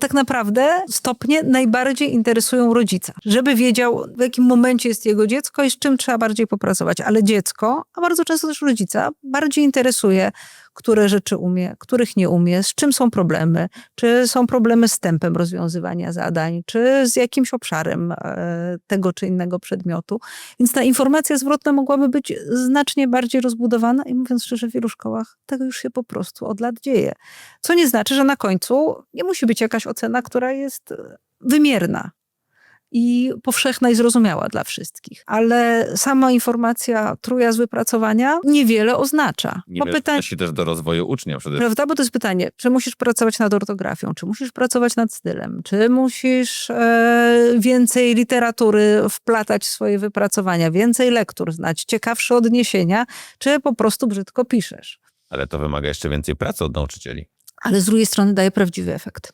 Tak naprawdę stopnie najbardziej interesują rodzica, żeby wiedział, w jakim momencie jest jego dziecko i z czym trzeba bardziej popracować. Ale dziecko, a bardzo często też rodzica, bardziej interesuje, które rzeczy umie, których nie umie, z czym są problemy, czy są problemy z tempem rozwiązywania zadań, czy z jakimś obszarem e, tego czy innego przedmiotu. Więc ta informacja zwrotna mogłaby być znacznie bardziej rozbudowana i mówiąc szczerze, w wielu szkołach tego już się po prostu od lat dzieje. Co nie znaczy, że na końcu nie musi być jakaś ocena, która jest wymierna i powszechna i zrozumiała dla wszystkich. Ale sama informacja truja z wypracowania niewiele oznacza. Nie pytań, się też do rozwoju ucznia przede wszystkim. Prawda? Bo to jest pytanie, czy musisz pracować nad ortografią, czy musisz pracować nad stylem, czy musisz e, więcej literatury wplatać w swoje wypracowania, więcej lektur znać, ciekawsze odniesienia, czy po prostu brzydko piszesz. Ale to wymaga jeszcze więcej pracy od nauczycieli. Ale z drugiej strony daje prawdziwy efekt.